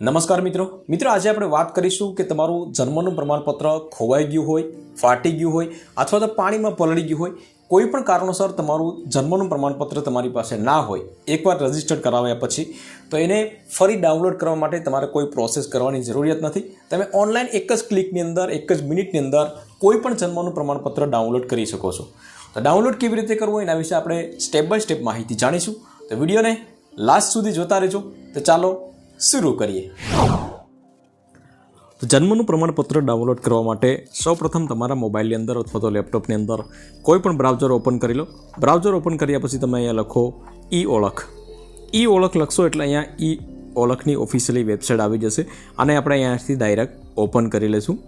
નમસ્કાર મિત્રો. મિત્રો, આજે આપણે વાત કરીશું કે તમારું જન્મનું પ્રમાણપત્ર ખોવાઈ ગયું હોય, ફાટી ગયું હોય, અથવા તો પાણીમાં પલળી ગયું હોય, કોઈ પણ કારણોસર તમારું જન્મનું પ્રમાણપત્ર તમારી પાસે ના હોય, એકવાર રજિસ્ટર કરાવ્યા પછી, તો એને ફરી ડાઉનલોડ કરવા માટે તમારે કોઈ પ્રોસેસ કરવાની જરૂરિયાત નથી. તમે ઓનલાઈન એક જ ક્લિકની અંદર, એક જ મિનિટની અંદર કોઈ પણ જન્મનું પ્રમાણપત્ર ડાઉનલોડ કરી શકો છો. તો ડાઉનલોડ કેવી રીતે કરવું એના વિશે આપણે સ્ટેપ બાય સ્ટેપ માહિતી જાણીશું. તો વિડીયોને લાસ્ટ સુધી જોતા રહેજો. તો ચાલો શરૂ કરીએ. જન્મનું પ્રમાણપત્ર ડાઉનલોડ કરવા માટે સૌપ્રથમ તમારા મોબાઈલની અંદર અથવા તો લેપટોપની અંદર કોઈ પણ બ્રાઉઝર ઓપન કરી લો. બ્રાઉઝર ઓપન કર્યા પછી તમે અહીંયા લખો ઈ ઓળખ. ઈ ઓળખ લખશો એટલે અહીંયા ઈ ઓળખની ઓફિશિયલી વેબસાઇટ આવી જશે અને આપણે અહીંયાથી ડાયરેક્ટ ઓપન કરી લઈશું.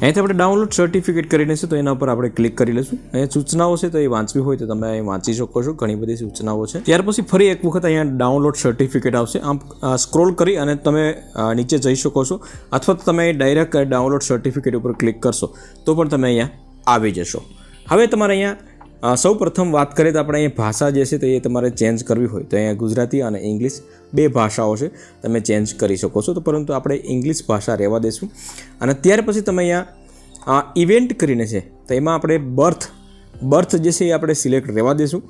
અહીંયાથી આપણે ડાઉનલોડ સર્ટિફિકેટ કરી લઈશું, તો એના ઉપર આપણે ક્લિક કરી લઈશું. અહીંયા સૂચનાઓ છે, તો એ વાંચવી હોય તો તમે અહીં વાંચી શકો છો. ઘણી બધી સૂચનાઓ છે. ત્યાર પછી ફરી એક વખત અહીંયા ડાઉનલોડ સર્ટિફિકેટ આવશે. આમ સ્ક્રોલ કરી અને તમે નીચે જઈ શકો છો. અથવા તો તમે ડાયરેક્ટ ડાઉનલોડ સર્ટિફિકેટ ઉપર ક્લિક કરશો, તો પણ તમે અહીંયા આવી જશો. હવે તમારે અહીંયા સૌ પ્રથમ વાત કરીએ તો આપણે અહીંયા ભાષા જે છે, તો એ તમારે ચેન્જ કરવી હોય. તો અહીંયા ગુજરાતી અને ઇંગ્લિશ બે ભાષાઓ છે, તમે ચેન્જ કરી શકો છો. તો પરંતુ આપણે ઇંગ્લિશ ભાષા રહેવા દઈશું અને ત્યાર પછી તમે અહીંયા ઇવેન્ટ કરીને છે. તો એમાં આપણે બર્થ બર્થ જે છે એ આપણે સિલેક્ટ રહેવા દઈશું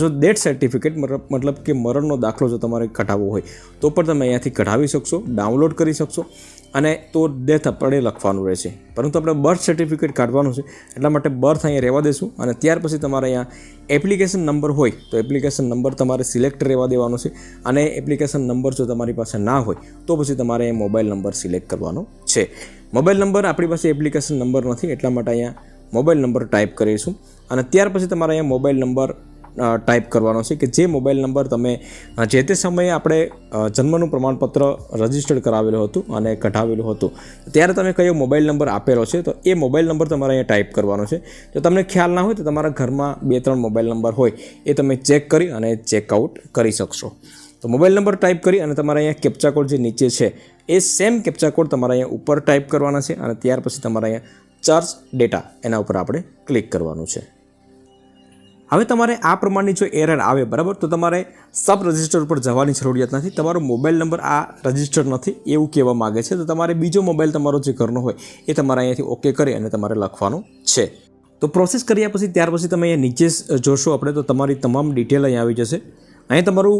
જો ડેથ સર્ટિફિકેટ મતલબ કે મરણનો દાખલો જો તમારે કઢાવવો હોય, તો પણ તમે અહીંયાથી કઢાવી શકશો ડાઉનલોડ કરી શકશો. અને તો ડેથ આપણે લખવાનું રહેશે. પરંતુ આપણે બર્થ સર્ટિફિકેટ કાઢવાનું છે, એટલા માટે બર્થ અહીંયા રહેવા દઈશું અને ત્યાર પછી તમારે અહીંયા એપ્લિકેશન નંબર હોય, તો એપ્લિકેશન નંબર તમારે સિલેક્ટ રહેવા દેવાનો છે અને એપ્લિકેશન નંબર જો તમારી પાસે ના હોય, તો પછી તમારે મોબાઈલ નંબર સિલેક્ટ કરવાનો છે. મોબાઈલ નંબર આપણી પાસે એપ્લિકેશન નંબર નથી, એટલા માટે અહીંયા મોબાઈલ નંબર ટાઈપ કરીશું અને ત્યાર પછી તમારે અહીંયા મોબાઈલ નંબર ટાઈપ કરવાનો છે કે જે મોબાઈલ નંબર તમે જે તે સમયે આપણે જન્મનું પ્રમાણપત્ર રજીસ્ટર્ડ કરાવેલું હતું અને કઢાવેલું હતું, ત્યારે તમે કયો મોબાઈલ નંબર આપેલો છે, તો એ મોબાઈલ નંબર તમારે અહીંયા ટાઈપ કરવાનો છે. જો તમને ખ્યાલ ના હોય તો તમારા ઘરમાં બે ત્રણ મોબાઈલ નંબર હોય, એ તમે ચેક કરી અને ચેકઆઉટ કરી શકશો. તો મોબાઈલ નંબર ટાઈપ કરી અને તમારા અહીંયા કેપ્ચા કોડ જે નીચે છે, એ સેમ કેપ્ચા કોડ તમારે અહીંયા ઉપર ટાઈપ કરવાના છે અને ત્યાર પછી તમારે અહીંયા ચાર્જ ડેટા એના ઉપર આપણે ક્લિક કરવાનું છે. હવે તમારે આ પ્રમાણની જો એરર આવે, બરાબર? તો તમારે સબ રજિસ્ટર ઉપર જવાની જરૂરિયાત નથી. તમારો મોબાઈલ નંબર આ રજિસ્ટર નથી એવું કહેવા માગે છે. તો તમારે બીજો મોબાઈલ તમારો જે ઘરનો હોય એ તમારે અહીંયાથી ઓકે કરી અને તમારે લખવાનું છે. તો પ્રોસેસ કર્યા પછી, ત્યાર પછી તમે અહીંયા નીચે જોશો આપણે, તો તમારી તમામ ડિટેલ અહીં આવી જશે. અહીં તમારું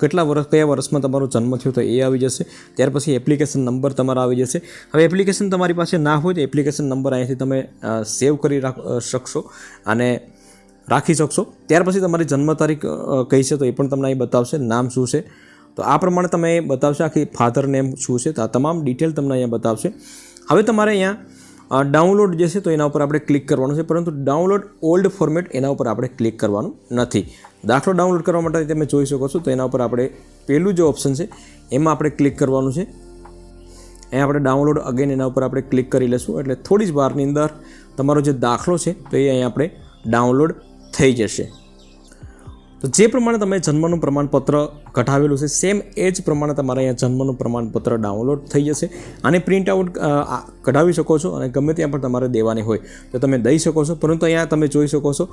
કેટલા વર્ષ કયા વર્ષમાં તમારો જન્મ થયો તો એ આવી જશે. ત્યાર પછી એપ્લિકેશન નંબર તમારા આવી જશે. હવે એપ્લિકેશન તમારી પાસે ના હોય તો એપ્લિકેશન નંબર અહીંયાથી તમે સેવ કરી રાખ શકશો. અને રાખી શકશો. ત્યાર પછી તમારી જન્મ તારીખ કહી છે તો એ પણ તમને અહીં બતાવશે. નામ શું છે? તો આ પ્રમાણે તમે બતાવશે આખી ફાધર નેમ શું છે. તો આ તમામ ડિટેલ તમને અહીંયા બતાવશે. હવે તમારે અહીંયા ડાઉનલોડ જે છે તો એના ઉપર આપણે ક્લિક કરવાનું છે. પરંતુ ડાઉનલોડ ઓલ્ડ ફોર્મેટ એના ઉપર આપણે ક્લિક કરવાનું નથી. દાખલો ડાઉનલોડ કરવા માટે તમે જોઈ શકો છો. તો એના ઉપર આપણે પહેલું જે ઓપ્શન છે, એમાં આપણે ક્લિક કરવાનું છે. અહીંયા આપણે ડાઉનલોડ અગેન એના ઉપર આપણે ક્લિક કરી લઈશું એટલે થોડી જ વારની અંદર તમારો જે દાખલો છે, તો એ અહીંયા આપણે ડાઉનલોડ થઈ જશે. તો જે પ્રમાણે તમે જન્મનું પ્રમાણપત્ર કઢાવેલું છે સેમ એ જ પ્રમાણે તમારે અહીંયા જન્મનું પ્રમાણપત્ર ડાઉનલોડ થઈ જશે આને પ્રિન્ટ આઉટ કઢાવી શકો છો અને ગમે ત્યાં પણ તમારે દેવાની હોય તો તમે દઈ શકો છો. પરંતુ અહીંયા તમે જોઈ શકો છો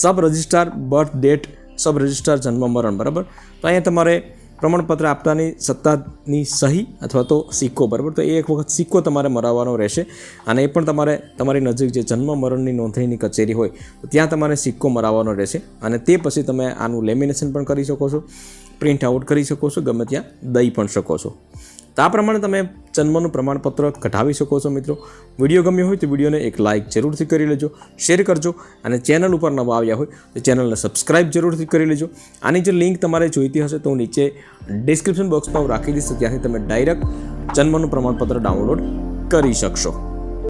sub registrar birth date sub registrar જન્મ મરણ, બરાબર? તો અહીંયા તમારે પ્રમાણપત્ર આપતાની સત્તાની સહી અથવા તો સિક્કો, બરાબર? તો એ એક વખત સિક્કો તમારે મરાવવાનો રહેશે. અને એ પણ તમારે, તમારી નજીક જે જન્મ મરણની નોંધણીની કચેરી હોય ત્યાં તમારે સિક્કો મરાવવાનો રહેશે. અને તે પછી તમે આનું લેમિનેશન પણ કરી શકો છો, પ્રિન્ટ આઉટ કરી શકો છો, ગમે ત્યાં દઈ પણ શકો છો. તો આ પ્રમાણે તમે જન્મનું પ્રમાણપત્ર કઢાવી શકો છો મિત્રો. વીડિયો ગમ્યો હોય તો વિડીયોને એક લાઇક જરૂરથી કરી લેજો શેર કરજો અને ચેનલ ઉપર નવા આવ્યા હોય તો ચેનલને સબસ્ક્રાઇબ જરૂરથી કરી લેજો. આની જે લિંક તમારે જોઈતી હશે તો હું નીચે ડિસ્ક્રિપ્શન બોક્સમાં હું રાખી દઈશ ત્યાંથી તમે ડાયરેક્ટ જન્મનું પ્રમાણપત્ર ડાઉનલોડ કરી શકશો.